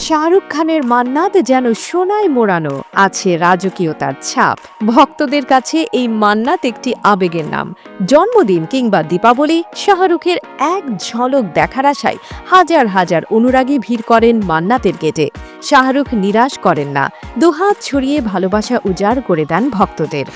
শাহরুখ খানের মান্নাত যেন সোনায় মোড়ানো আছে রাজকীয়তার ছাপ। ভক্তদের কাছে এই মান্নাত একটি আবেগের নাম। জন্মদিন কিংবা দীপাবলি শাহরুখের এক ঝলক দেখার আশায় হাজার হাজার অনুরাগী ভিড় করেন মান্নাতের গেটে। শাহরুখ নিরাশ করেন না। দুহাত ছড়িয়ে ভালোবাসা উজাড় করে দেন ভক্তদের।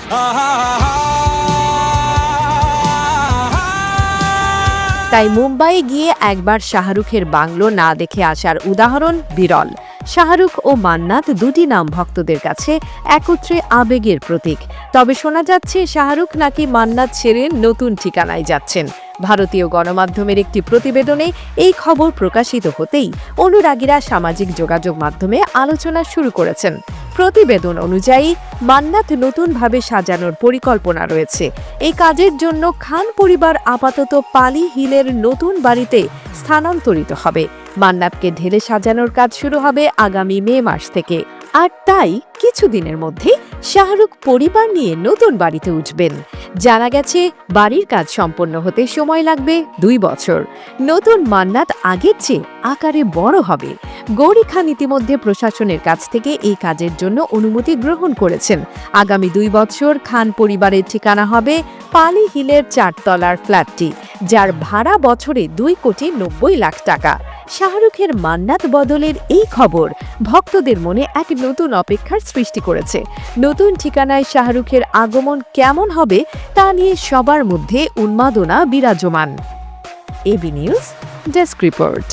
তাই মুম্বাই গিয়ে একবার শাহরুখের বাংলো না দেখে আসার উদাহরণ বিরল। শাহরুখ ও মান্নাত দুটি নাম ভক্তদের কাছে একত্রে আবেগের প্রতীক। তবে শোনা যাচ্ছে শাহরুখ নাকি মান্নাত ছেড়ে নতুন ঠিকানায় যাচ্ছেন। ভারতীয় গণমাধ্যমের একটি প্রতিবেদনে এই খবর প্রকাশিত হতেই অনুরাগীরা সামাজিক যোগাযোগ মাধ্যমে আলোচনা শুরু করেছেন। প্রতিবেদন অনুযায়ী, মান্নাত নতুনভাবে সাজানোর পরিকল্পনা রয়েছে। এই কাজের জন্য খান পরিবার আপাতত পালি হিলের নতুন বাড়িতে স্থানান্তরিত হবে। মান্নাতকে ঢেলে সাজানোর কাজ শুরু হবে আগামী মে মাস থেকে। আর তাই কিছুদিনের মধ্যে শাহরুখ পরিবার নিয়ে নতুন বাড়িতে উঠবেন। জানা গেছে, বাড়ির কাজ সম্পন্ন হতে সময় লাগবে দুই বছর। নতুন মান্নাত আগের চেয়ে আকারে বড় হবে। গৌরী খান ইতিমধ্যে প্রশাসনের কাছ থেকে এই কাজের জন্য অনুমতি গ্রহণ করেছেন। আগামী দুই বছর খান পরিবারের ঠিকানা হবে পালি হিলের চারতলার ফ্ল্যাটটি, যার ভাড়া বছরে দুই কোটি নব্বই লাখ টাকা। শাহরুখের মান্নাত বদলের এই খবর ভক্তদের মনে এক নতুন অপেক্ষার সৃষ্টি করেছে। নতুন ঠিকানায় শাহরুখের আগমন কেমন হবে তা নিয়ে সবার মধ্যে উন্মাদনা বিরাজমান। AB news, desk report.